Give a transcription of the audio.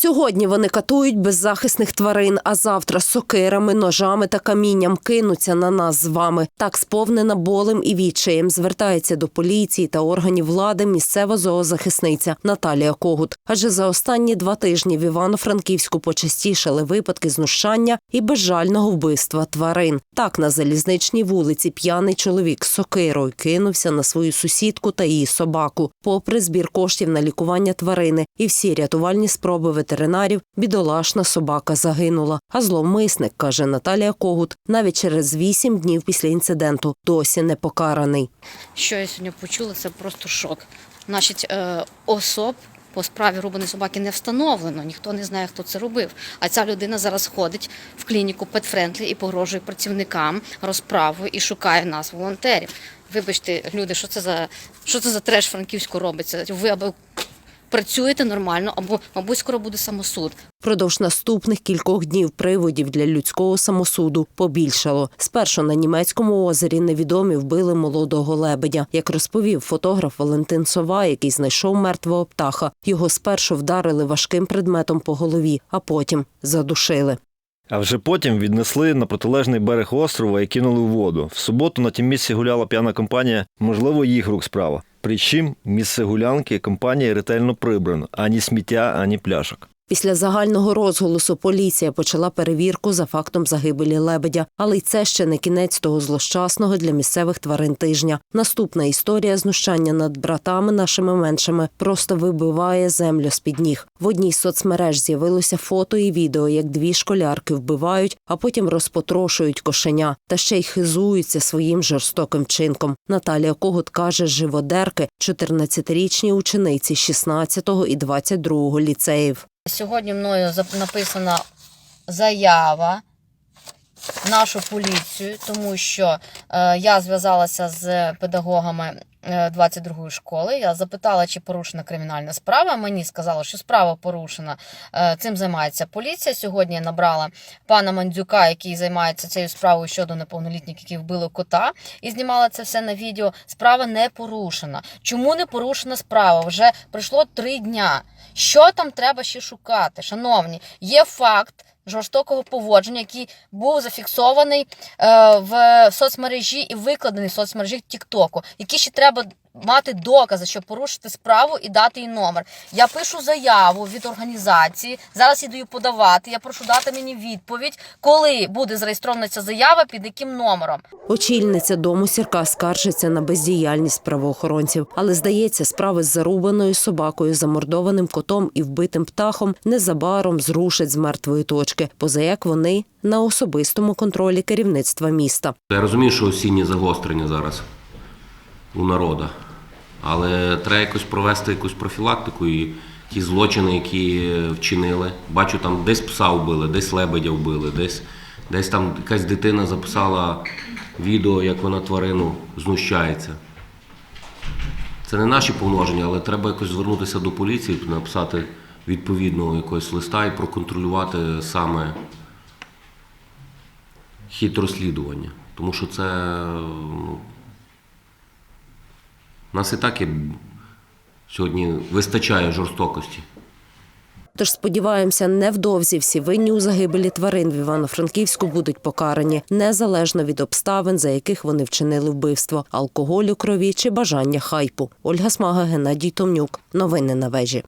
Сьогодні вони катують беззахисних тварин, а завтра сокирами, ножами та камінням кинуться на нас з вами. Так сповнена болем і відчаєм звертається до поліції та органів влади місцева зоозахисниця Наталія Когут. Адже за останні два тижні в Івано-Франківську почастішали випадки знущання і безжального вбивства тварин. Так на залізничній вулиці п'яний чоловік з сокирою кинувся на свою сусідку та її собаку. Попри збір коштів на лікування тварини і всі рятувальні спроби ветеринарів, бідолашна собака загинула. А зловмисник, каже Наталія Когут, навіть через вісім днів після інциденту досі не покараний. Що я сьогодні почула, це просто шок. Значить, е, особ по справі рубаної собаки не встановлено, ніхто не знає, хто це робив. А ця людина зараз ходить в клініку Петфрендлі і погрожує працівникам розправою і шукає нас, волонтерів. Вибачте, люди, що це за що це за треш франківську робиться? Ви або працюєте нормально, або, мабуть, скоро буде самосуд. Продовж наступних кількох днів приводів для людського самосуду побільшало. Спершу на німецькому озері невідомі вбили молодого лебедя. Як розповів фотограф Валентин Сова, який знайшов мертвого птаха, його спершу вдарили важким предметом по голові, а потім задушили. А вже потім віднесли на протилежний берег острова і кинули у воду. В суботу на тім місці гуляла п'яна компанія, можливо, їх рук справа. Причим місце гулянки компанії ретельно прибрано, ані сміття, ані пляшок. Після загального розголосу поліція почала перевірку за фактом загибелі лебедя, але й це ще не кінець того злощасного для місцевих тварин тижня. Наступна історія знущання над братами нашими меншими просто вибиває землю з під ніг. В одній з соцмереж з'явилося фото і відео, як дві школярки вбивають, а потім розпотрошують кошеня та ще й хизуються своїм жорстоким чинком. Наталія Когут каже, живодерки 14-річні учениці 16-го і 22-го ліцеїв. Сьогодні мною написана заява в нашу поліцію, тому що е, я зв'язалася з педагогами е, 22-ї школи. Я запитала, чи порушена кримінальна справа. Мені сказали, що справа порушена. Е, цим займається поліція. Сьогодні я набрала пана Мандзюка, який займається цією справою щодо неповнолітніх, які вбили кота, і знімала це все на відео. Справа не порушена. Чому не порушена справа? Вже пройшло три дня. Що там треба ще шукати? Шановні, є факт жорстокого поводження, який був зафіксований е, в соцмережі і викладений в соцмережі Тіктоку, які ще треба мати докази, щоб порушити справу і дати їй номер. Я пишу заяву від організації. Зараз іду її подавати. Я прошу дати мені відповідь, коли буде зареєстрована ця заява, під яким номером. Очільниця дому сірка скаржиться на бездіяльність правоохоронців, але здається, справи з зарубаною собакою, замордованим котом і вбитим птахом незабаром зрушать з мертвої точки, поза як вони на особистому контролі керівництва міста. Я розумію, що осіннє загострення зараз у народа, але треба якось провести якусь профілактику і ті злочини, які вчинили. Бачу, там десь пса вбили, десь лебедя вбили, десь, десь там якась дитина записала відео, як вона тварину знущається. Це не наші повноваження, але треба якось звернутися до поліції, написати відповідного якогось листа і проконтролювати саме хід розслідування. Тому що це ну, нас і так є сьогодні вистачає жорстокості. Тож сподіваємося, невдовзі всі винні у загибелі тварин в Івано-Франківську будуть покарані незалежно від обставин, за яких вони вчинили вбивство, алкоголю, крові чи бажання хайпу. Ольга Смага, Геннадій Томнюк. Новини на вежі.